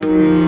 माझा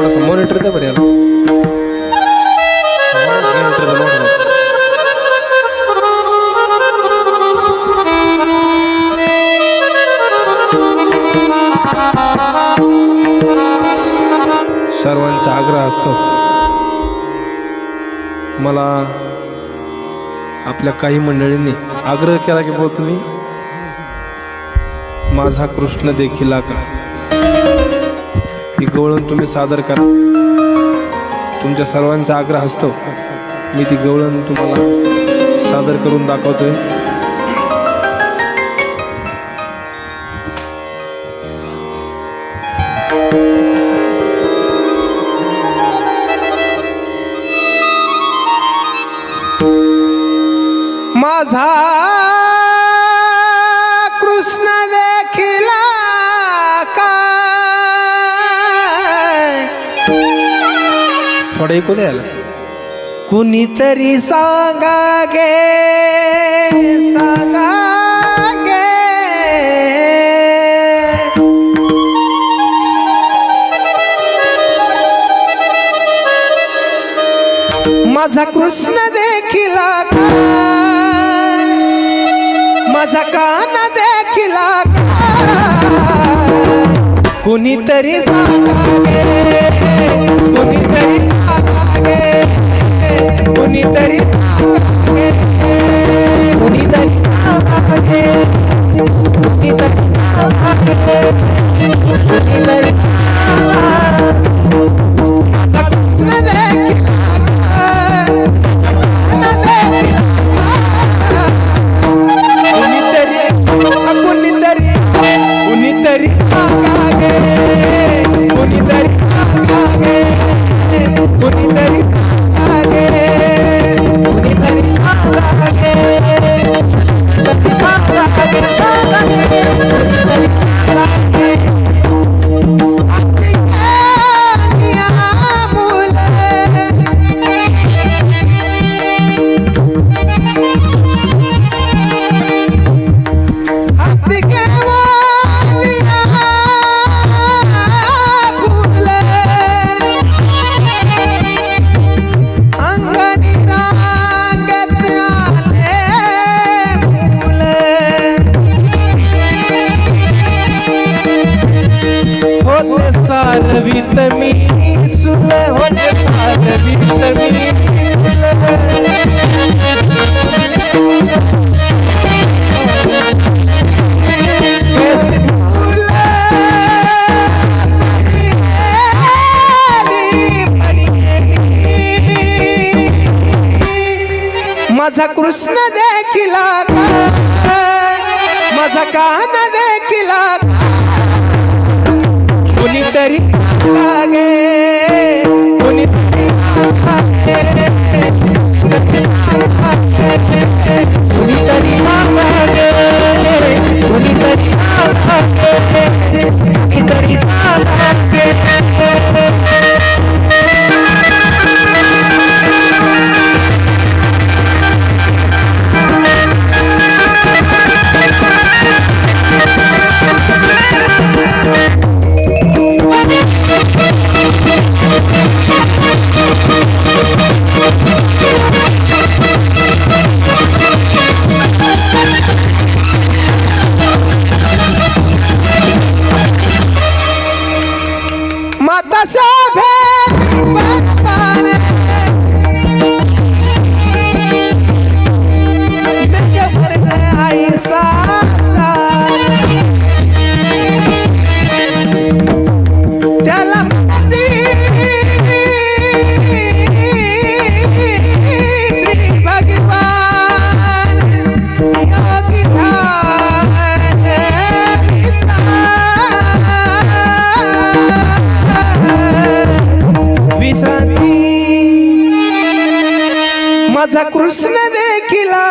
थोडंसं मॉनिटर द्या बरं याला सर्वांचा आग्रह असतो मला आपल्या काही मंडळींनी आग्रह केला की भाऊ तुम्ही माझा कृष्ण देखील का गवळण तुम्ही सादर करा. तुमच्या सर्वांचा आग्रह असतो. मी ती गवळण तुम्हाला सादर करून दाखवतोय. माझा थोडं ऐकू द्यायला कुणीतरी सांगा गे सांगा गे. माझा कृष्ण देखील माझा कान देखील कुणीतरी सांगा गे कुणी माझा कृष्ण देखील माझा कान देखील कुणीतरी सांगागे कृष्ण देखिला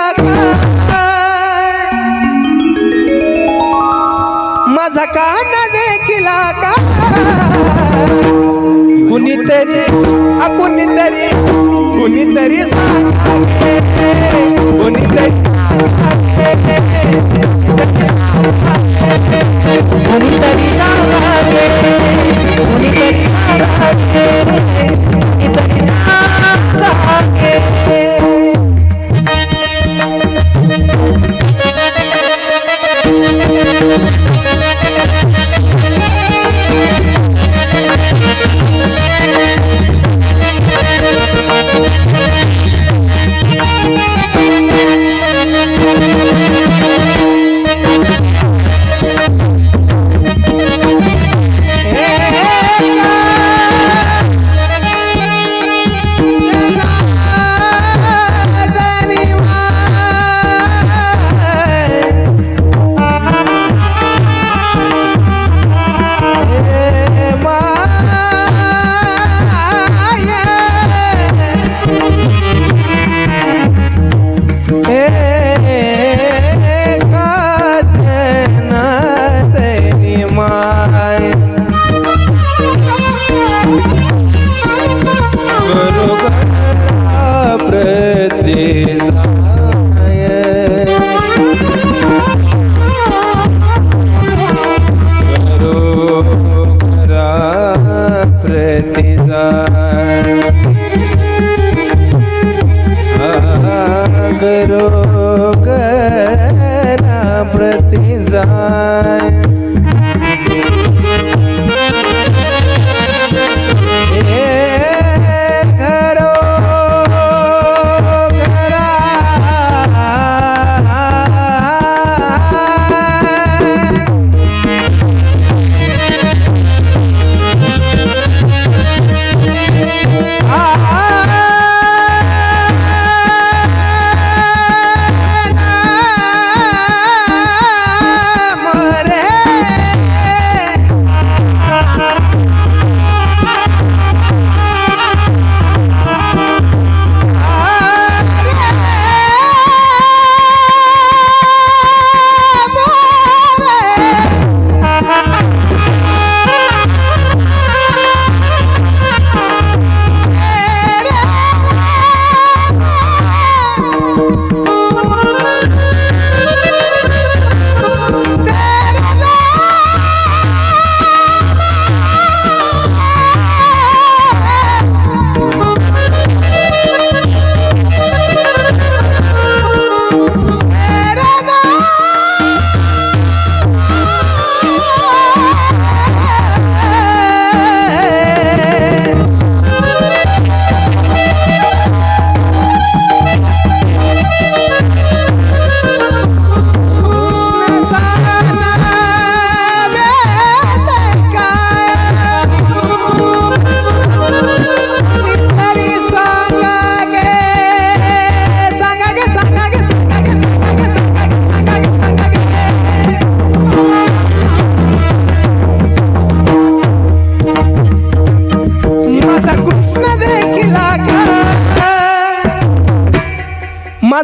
माझा कान देखिला का कुणीतरी कुणीतरी कुणीतरी कुणीतरी कुणीतरी कुणीतरी प्रति गरो गरा प्रति जाय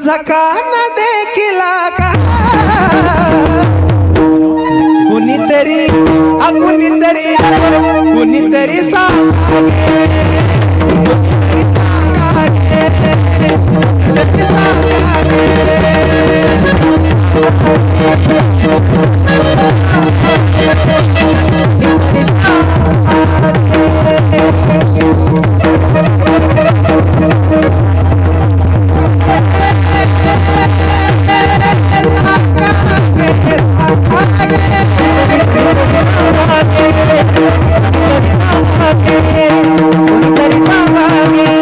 माझा कान देखिला का? कुणीतरी कुणीतरी कुणीतरी सा சரி சாமி